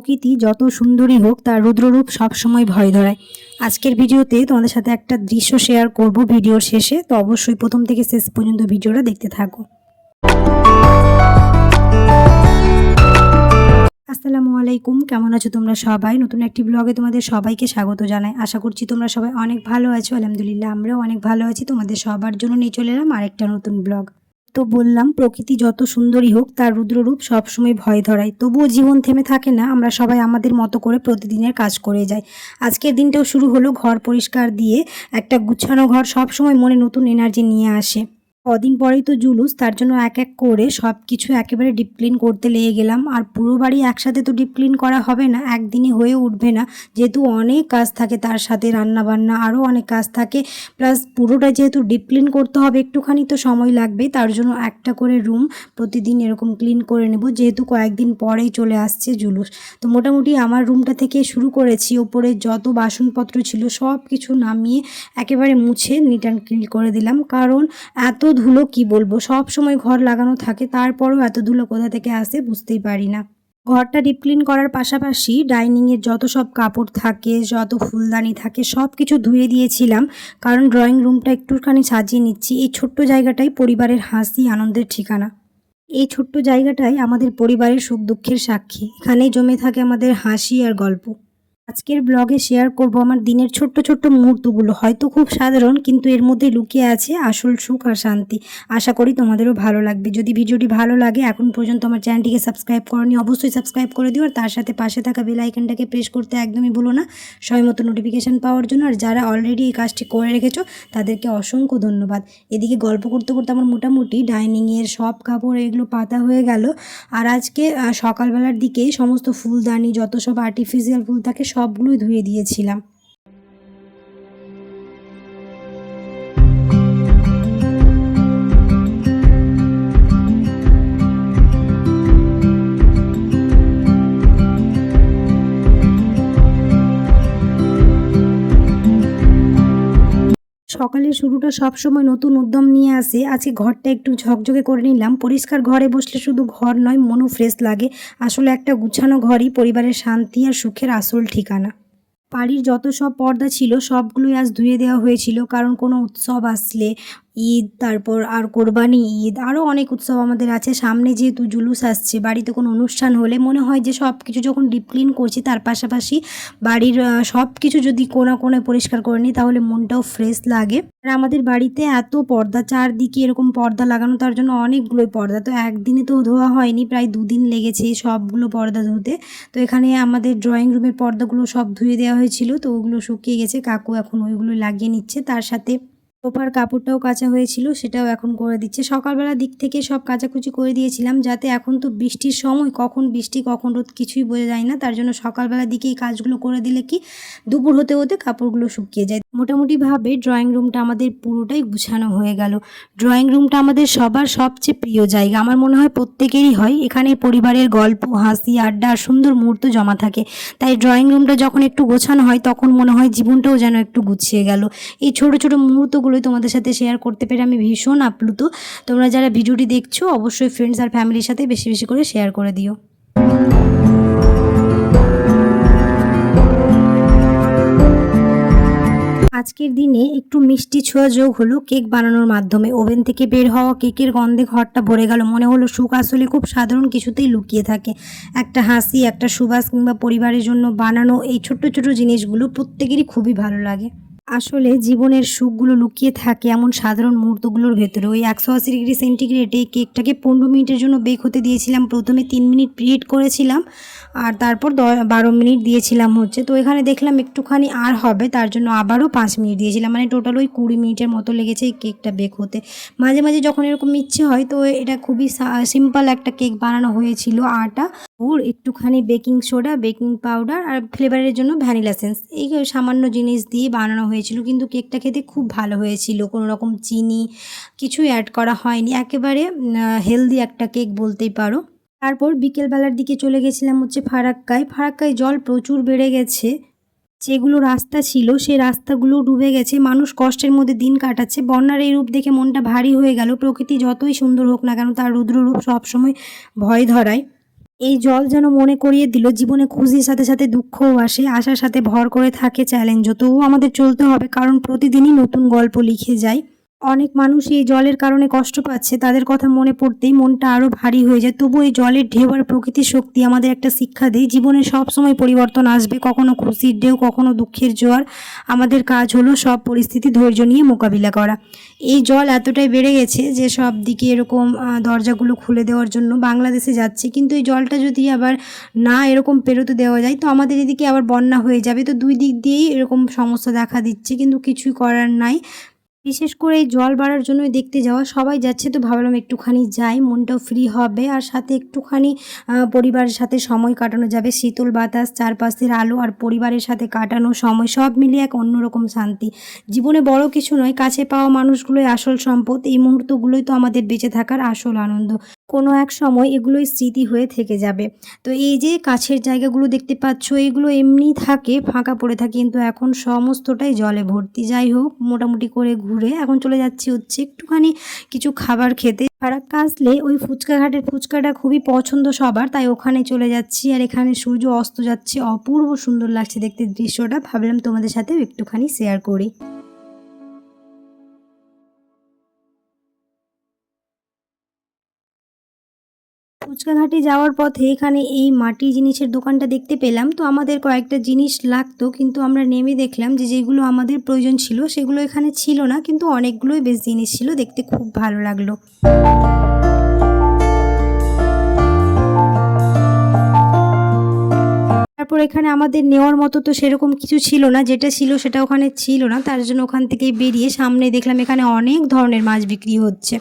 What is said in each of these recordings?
প্রকৃতি যত সুন্দরী হোক, তার রুদ্ররূপ সবসময় ভয় ধরায়। আজকের ভিডিওতে তোমাদের সাথে একটা দৃশ্য শেয়ার করব ভিডিওর শেষে। তো অবশ্যই প্রথম থেকে শেষ পর্যন্ত ভিডিওটা দেখতে থাকো। আসসালামু আলাইকুম, কেমন আছো তোমরা সবাই? নতুন একটি ব্লগে তোমাদের সবাইকে স্বাগত জানাই। আশা করছি তোমরা সবাই অনেক ভালো আছো। আলহামদুলিল্লাহ, আমরাও অনেক ভালো আছি। তোমাদের সবার জন্য নিয়ে চলে এলাম আরেকটা নতুন ব্লগ তো বললাম, প্রকৃতি যত সুন্দরী হোক, তার রুদ্ররূপ সবসময় ভয় ধরায়। তবুও জীবন থেমে থাকে না, আমরা সবাই আমাদের মতো করে প্রতিদিনের কাজ করে যাই। আজকের দিনটাও শুরু হলো ঘর পরিষ্কার দিয়ে, একটা গুছানো ঘর সবসময় মনে নতুন এনার্জি নিয়ে আসে। কদিন পরেই তো জুলুস, তার জন্য এক এক করে সব কিছু একেবারে ডিপ ক্লিন করতে লেগে গেলাম। আর পুরো বাড়ি একসাথে তো ডিপ ক্লিন করা হবে না একদিনে হয়ে উঠবে না। যেহেতু অনেক কাজ থাকে তার সাথে রান্না বান্না আরও অনেক কাজ থাকে। প্লাস পুরোটা যেহেতু ডিপ ক্লিন করতে হবে, একটুখানি তো সময় লাগবে। তার জন্য একটা করে রুম প্রতিদিন এরকম ক্লিন করে নেব, যেহেতু কয়েকদিন পরেই চলে আসছে জুলুস। তো মোটামুটি আমার রুমটা থেকে শুরু করেছি, ওপরে যত বাসনপত্র ছিল সব কিছু নামিয়ে একেবারে মুছে নিট অ্যান্ড ক্লিন করে দিলাম। কারণ এত ধুলো কি বলব? সব সময় ঘর লাগানো থাকে, তারপরেও এত ধুলো কোথা থেকে আসে বুঝতেই পারি না। ঘরটা ডিপ ক্লিন করার পাশাপাশি ডাইনিংয়ের যত সব কাপড় থাকে, যত ফুলদানি থাকে সব কিছু ধুয়ে দিয়েছিলাম। কারণ ড্রয়িং রুমটা একটুখানি সাজিয়ে নিচ্ছি। এই ছোট্ট জায়গাটাই পরিবারের হাসি, আনন্দের ঠিকানা। এই ছোট্ট জায়গাটাই আমাদের পরিবারের সুখ দুঃখের সাক্ষী। এখানেই জমে থাকে আমাদের হাসি আর গল্প। আজকের ব্লগে শেয়ার করব আমার দিনের ছোট্ট ছোট্ট মুহূর্তগুলো। হয়তো খুব সাধারণ, কিন্তু এর মধ্যে লুকিয়ে আছে আসল সুখ আর শান্তি। আশা করি তোমাদেরও ভালো লাগবে। যদি ভিডিওটি ভালো লাগে, এখন পর্যন্ত আমার চ্যানেলটিকে সাবস্ক্রাইব করনি, অবশ্যই সাবস্ক্রাইব করে দিও। আর তার সাথে পাশে থাকা বেল আইকনটাকে প্রেস করতে একদমই ভুলো না। সময় মতো নোটিফিকেশান পাওয়ার জন্য, আর যারা অলরেডি এই কাজটি করে রেখেছো, তাদেরকে অসংখ্য ধন্যবাদ। এদিকে গল্প করতে করতে আমার মোটামুটি ডাইনিংয়ের সব কাপড় এগুলো পাতা হয়ে গেল। আর আজকে সকালবেলার দিকে সমস্ত ফুলদানি, যত সব আর্টিফিশিয়াল ফুল থাকে সবগুলোই ধুয়ে দিয়েছিলাম। সকালের শুরুটা সবসময় নতুন উদ্যম নিয়ে আসে। আজকে ঘরটা একটু ঝকঝকে করে নিলাম। পরিষ্কার ঘরে বসলে শুধু ঘর নয়, মনও ফ্রেশ লাগে। আসলে একটা গুছানো ঘরই পরিবারের শান্তি আর সুখের আসল ঠিকানা। বাড়ির যত সব পর্দা ছিল, সবগুলোই আজ ধুয়ে দেওয়া হয়েছিল। কারণ কোনো উৎসব আসলে ঈদ, তারপর আর কোরবানি ঈদ আরও অনেক উৎসব আমাদের আছে। সামনে যেহেতু জুলুস আসছে, বাড়িতে কোনো অনুষ্ঠান হলে মনে হয় যে সব কিছু যখন ডিপ ক্লিন করছি, তার পাশাপাশি বাড়ির সব কিছু যদি কোনা কোনায় পরিষ্কার করে নিই, তাহলে মনটাও ফ্রেশ লাগে। আর আমাদের বাড়িতে এত পর্দা, চারদিকে এরকম পর্দা লাগানো, তার জন্য অনেকগুলোই পর্দা। তো একদিনে তো ধোয়া হয়নি, প্রায় দুদিন লেগেছে সবগুলো পর্দা ধুতে। তো এখানে আমাদের ড্রয়িং রুমের পর্দাগুলো সব ধুয়ে দেওয়া হয়েছিল, তো ওগুলো শুকিয়ে গেছে, কাকু এখন ওইগুলো লাগিয়ে নিচ্ছে। তার সাথে সোফার কাপড়টাও কাচা হয়েছিল, সেটাও এখন করে দিচ্ছে। সকালবেলা দিক থেকে সব কাচাকুচি করে দিয়েছিলাম, যাতে এখন তো বৃষ্টির সময় কখন বৃষ্টি, কখন রোদ কিছুই বোঝা যায় না। তার জন্য সকালবেলা দিকে এই কাজগুলো করে দিলে কি দুপুর হতে হতে কাপড়গুলো শুকিয়ে যায়। মোটামুটিভাবে ড্রয়িং রুমটা আমাদের পুরোটাই গুছানো হয়ে গেল। ড্রয়িং রুমটা আমাদের সবার সবচেয়ে প্রিয় জায়গা। আমার মনে হয় প্রত্যেকেরই হয়। এখানে পরিবারের গল্প, হাসি, আড্ডা আর সুন্দর মুহূর্ত জমা থাকে। তাই ড্রয়িং রুমটা যখন একটু গোছানো হয়, তখন মনে হয় জীবনটাও যেন একটু গুছিয়ে গেল। এই ছোট ছোট মুহূর্তগুলোই তোমাদের সাথে শেয়ার করতে পেরে আমি ভীষণ আপ্লুত। তোমরা যারা ভিডিওটি দেখছ, অবশ্যই ফ্রেন্ডস আর ফ্যামিলির সাথে বেশি বেশি করে শেয়ার করে দিও। আজকের দিনে একটু মিষ্টি ছোঁয়া যোগ হলো কেক বানানোর মাধ্যমে। ওভেন থেকে বের হওয়া কেকের গন্ধে ঘরটা ভরে গেল। মনে হলো সুখ আসলে খুব সাধারণ কিছুতেই লুকিয়ে থাকে। একটা হাসি, একটা সুবাস কিংবা পরিবারের জন্য বানানো এই ছোট্ট ছোট জিনিসগুলো প্রত্যেকেরই খুবই ভালো লাগে। আসলে জীবনের সুখগুলো লুকিয়ে থাকে এমন সাধারণ মুহূর্তগুলোর ভেতরে। ওই একশো আশি ডিগ্রি সেন্টিগ্রেডে কেকটাকে পনেরো মিনিটের জন্য বেক হতে দিয়েছিলাম। প্রথমে তিন মিনিট প্রিহিট করেছিলাম আর তারপর বারো মিনিট দিয়েছিলাম হচ্ছে। তো এখানে দেখলাম একটুখানি আর হবে, তার জন্য আবারও পাঁচ মিনিট দিয়েছিলাম। মানে টোটাল ওই কুড়ি মিনিটের মতো লেগেছে এই কেকটা বেক হতে। মাঝে মাঝে যখন এরকম ইচ্ছে হয়, তো এটা খুবই সিম্পল একটা কেক বানানো হয়েছিল আটা। গুড় একটুখানি বেকিং সোডা, বেকিং পাউডার আর ফ্লেভারের জন্য ভ্যানিলা সেন্স। এই সামান্য জিনিস দিয়ে বানানো হয়েছিল, কিন্তু কেকটা খেতে খুব ভালো হয়েছিল। কোনো রকম চিনি কিছুই অ্যাড করা হয়নি। একেবারে হেলদি একটা কেক বলতেই পারো। তারপর বিকেলবেলার দিকে চলে গেছিলাম হচ্ছে ফারাক্কায়। ফারাক্কায় জল প্রচুর বেড়ে গেছে। যেগুলো রাস্তা ছিল, সেই রাস্তাগুলো ডুবে গেছে। মানুষ কষ্টের মধ্যে দিন কাটাচ্ছে। বন্যার এই রূপ দেখে মনটা ভারী হয়ে গেল। প্রকৃতি যতই সুন্দর হোক না কেন, তার রুদ্র রূপ সবসময় ভয় ধরায়। এই জল যেন মনে করিয়ে দিল, জীবনে খুশির সাথে সাথে দুঃখও আসে, আশার সাথে ভর করে থাকে চ্যালেঞ্জও তবুও আমাদের চলতে হবে, কারণ প্রতিদিনই নতুন গল্প লিখে যায় অনেক মানুষ এই জলের কারণে কষ্ট পাচ্ছে, তাদের কথা মনে পড়তেই মনটা আরও ভারী হয়ে যায়। তবু এই জলের ঢেউ আর প্রকৃতির শক্তি আমাদের একটা শিক্ষা দেয়, জীবনে সব সময় পরিবর্তন আসবে, কখনো খুশির ঢেউ, কখনো দুঃখের জোয়ার। আমাদের কাজ হলো সব পরিস্থিতি ধৈর্য নিয়ে মোকাবিলা করা। এই জল এতটাই বেড়ে গেছে যে সব দিকে এরকম দরজাগুলো খুলে দেওয়ার জন্য বাংলাদেশে যাচ্ছে। কিন্তু এই জলটা যদি আবার না এরকম পেরোতে দেওয়া যায়, তো আমাদের এদিকে আবার বন্যা হয়ে যাবে। তো দুই দিক দিয়েই এরকম সমস্যা দেখা দিচ্ছে, কিন্তু কিছুই করার নাই। বিশেষ করে এই জল বাড়ার জন্য দেখতে যাওয়া, সবাই যাচ্ছে তো ভাবলাম একটুখানি যাই, মনটাও ফ্রি হবে। আর সাথে একটুখানি পরিবারের সাথে সময় কাটানো যাবে, শীতল বাতাস, চারপাশের আলো আর পরিবারের সাথে কাটানো সময়, সব মিলিয়ে এক অন্যরকম শান্তি। জীবনে বড় কিছু নয়, কাছে পাওয়া মানুষগুলোই আসল সম্পদ, এই মুহূর্তগুলোই তো আমাদের বেঁচে থাকার আসল আনন্দ। কোনো এক সময় এগুলোই স্মৃতি হয়ে থেকে যাবে। তো এই যে কাছের জায়গাগুলো দেখতে পাচ্ছ, এগুলো এমনি থাকে, ফাঁকা পড়ে থাকে, কিন্তু এখন সমস্তটাই জলে ভর্তি। যাই হোক, মোটামুটি করে ঘুরে এখন চলে যাচ্ছি হচ্ছে একটুখানি কিছু খাবার খেতে। ফারাক্কা আসলে ওই ফুচকা ঘাটের ফুচকাটা খুবই পছন্দ সবার, তাই ওখানে চলে যাচ্ছি। আর এখানে সূর্য অস্ত যাচ্ছে, অপূর্ব সুন্দর লাগছে দেখতে দৃশ্যটা। ভাবলাম তোমাদের সাথেও একটুখানি শেয়ার করি। ফুচকা ঘাটে যাওয়ার পথে এখানে এই মাটি জিনিসের দোকানটা দেখতে পেলাম। তো আমাদের কয়েকটা জিনিস লাগতো, কিন্তু আমরা নেমে দেখলাম যে যেগুলো আমাদের প্রয়োজন ছিল সেগুলো এখানে ছিল না, কিন্তু অনেকগুলোই বেশ জিনিস ছিল, দেখতে খুব ভালো লাগল। তারপর এখানে আমাদের নেওয়ার মতো তো সেরকম কিছু ছিল না, যেটা ছিল সেটা ওখানে ছিল না, তার জন্য ওখান থেকে বেরিয়ে সামনে দেখলাম এখানে অনেক ধরনের মাছ বিক্রি হচ্ছে।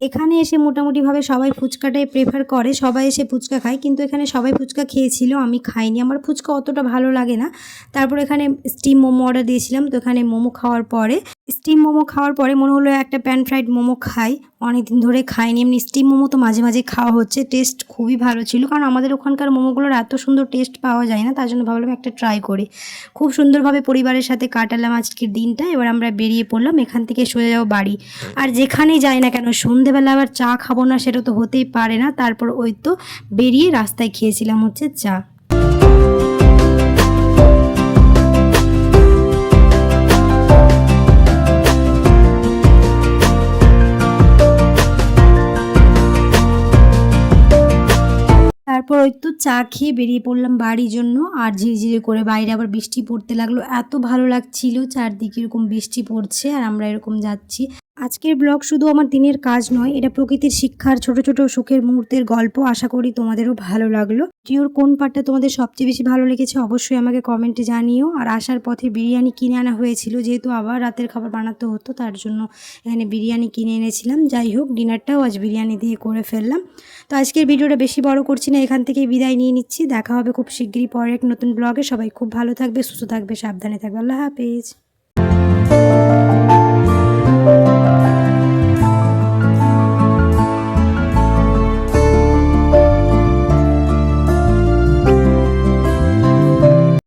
এখানে এসে মোটামুটিভাবে সবাই ফুচকাটাই প্রেফার করে, সবাই এসে ফুচকা খায়। কিন্তু এখানে সবাই ফুচকা খেয়েছিল, আমি খাইনি। আমার ফুচকা অতটা ভালো লাগে না। তারপর এখানে স্টিম মোমো অর্ডার দিয়েছিলাম, তো এখানে মোমো খাওয়ার পরে স্টিম মোমো খাওয়ার পরে মনে হলো একটা প্যান ফ্রাইড মোমো খাই। অনেকদিন ধরে খাইনি, এমনি স্টিম মোমো তো মাঝে মাঝে খাওয়া হচ্ছে। টেস্ট খুবই ভালো ছিল, কারণ আমাদের ওখানকার মোমোগুলোর এত সুন্দর টেস্ট পাওয়া যায় না, তার জন্য ভাবলাম একটা ট্রাই করি। খুব সুন্দরভাবে পরিবারের সাথে কাটালাম আজকের দিনটা। এবার আমরা বেরিয়ে পড়লাম, এখান থেকে সোজা যাব বাড়ি। আর যেখানেই যাই না কেন সন্ধেবেলা আবার চা খাব না, সেটা তো হতেই পারে না। তারপর ওই তো বেরিয়ে রাস্তায় খেয়েছিলাম হচ্ছে চা। তারপর ওই তো চা খেয়ে বেরিয়ে পড়লাম বাড়ির জন্য, আর ঝিরিঝিরি করে বাইরে আবার বৃষ্টি পড়তে লাগল। এত ভালো লাগছিল, চারদিকে এরকম বৃষ্টি পড়ছে, আর আমরা এরকম যাচ্ছি। আজকের ব্লগ শুধু আমার দিনের কাজ নয়, এটা প্রকৃতির শিক্ষার ছোট ছোট সুখের মুহূর্তের গল্প। আশা করি তোমাদেরও ভালো লাগল। ভিডিওর কোন পার্টটা তোমাদের সবচেয়ে বেশি ভালো লেগেছে অবশ্যই আমাকে কমেন্টে জানিও। আর আসার পথে বিরিয়ানি কিনে আনা হয়েছিল, যেহেতু আবার রাতের খাবার বানাতে হতো, তার জন্য এখানে বিরিয়ানি কিনে এনেছিলাম। যাই হোক, ডিনারটাও আজ বিরিয়ানি দিয়ে করে ফেললাম। তো আজকের ভিডিওটা বেশি বড় করছি না, এখান থেকেই বিদায় নিয়ে নিচ্ছি। দেখা হবে খুব শিগগিরই পরে এক নতুন ব্লগে। সবাই খুব ভালো থাকবে, সুস্থ থাকবে, সাবধানে থাকবে। আল্লাহ হাফেজ।